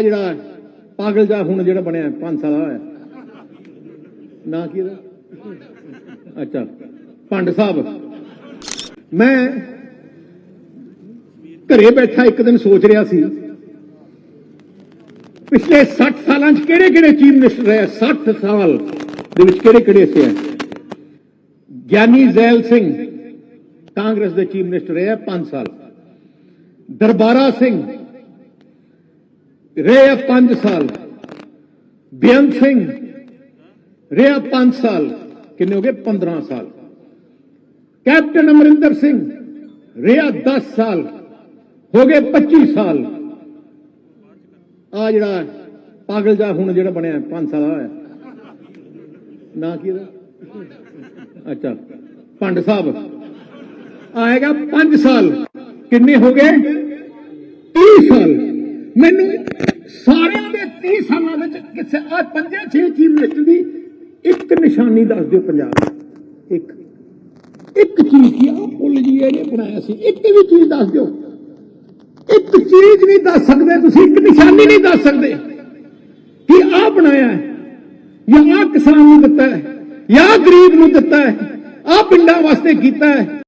ਆ ਜਿਹੜਾ ਪਾਗਲ ਜਾ ਹੁਣ ਜਿਹੜਾ ਬਣਿਆ 5 ਸਾਲ ਹੋਇਆ। ਨਾ ਕੀ ਇਹਦਾ? ਅੱਛਾ, ਪੰਡ ਸਾਹਿਬ। ਮੈਂ ਘਰੇ ਬੈਠਾ ਇੱਕ ਦਿਨ ਸੋਚ ਰਿਹਾ ਸੀ, ਪਿਛਲੇ 60 ਸਾਲਾਂ 'ਚ ਕਿਹੜੇ ਕਿਹੜੇ ਚੀਫ ਮਿਨਿਸਟਰ ਰਹੇ 60 ਸਾਲ ਦੇ ਵਿੱਚ ਕਿਹੜੇ ਕਿਹੜੇ ਸੇ ਗਿਆਨੀ ਜ਼ੈਲ ਸਿੰਘ ਕਾਂਗਰਸ ਦੇ ਚੀਫ ਮਿਨਿਸਟਰ ਰਹੇ 5 ਸਾਲ। ਦਰਬਾਰਾ ਸਿੰਘ ਰਿਹਾ 5 ਸਾਲ ਬੇਅੰਤ ਸਿੰਘ ਰਿਹਾ 5 ਸਾਲ ਕਿੰਨੇ ਹੋ ਗਏ 15 ਸਾਲ ਕੈਪਟਨ ਅਮਰਿੰਦਰ ਸਿੰਘ ਰਿਹਾ 10 ਸਾਲ ਹੋ ਗਏ 25 ਸਾਲ ਆ ਜਿਹੜਾ ਪਾਗਲ ਜਾ ਹੁਣ ਜਿਹੜਾ ਬਣਿਆ 5 ਸਾਲ ਹੋਇਆ ਨਾ ਕੀ ਇਹਦਾ ਅੱਛਾ ਪੰਡ ਸਾਹਿਬ ਆਏਗਾ 5 ਸਾਲ ਕਿੰਨੇ ਹੋ ਗਏ 30 ਸਾਲ ਮੈਨੂੰ ਕਿਸੇ ਆ ਪੰਜੇ ਛੇ ਚੀਫ ਮਿਨਿਸਟਰ ਦੀ ਇੱਕ ਨਿਸ਼ਾਨੀ ਦੱਸ ਦਿਓ ਪੰਜਾਬ ਦੀ। ਇੱਕ। ਇੱਕ ਚੀਜ਼ ਕੀ ਆ ਪੁੱਲ ਜੀ ਇਹਨੇ ਬਣਾਇਆ ਸੀ। ਇੱਕ ਵੀ ਚੀਜ਼ ਦੱਸ ਦਿਓ। ਇੱਕ ਚੀਜ਼ ਨਹੀਂ ਦੱਸ ਸਕਦੇ ਤੁਸੀਂ, ਇੱਕ ਨਿਸ਼ਾਨੀ ਨਹੀਂ ਦੱਸ ਸਕਦੇ ਕਿ ਆ ਬਣਾਇਆ ਹੈ। ਜਾਂ ਆ ਕਿਸਾਨ ਨੂੰ ਦਿੱਤਾ ਹੈ, ਜਾਂ ਗਰੀਬ ਨੂੰ ਦਿੱਤਾ ਹੈ ਆ ਪਿੰਡਾਂ ਵਾਸਤੇ ਕੀਤਾ ਹੈ।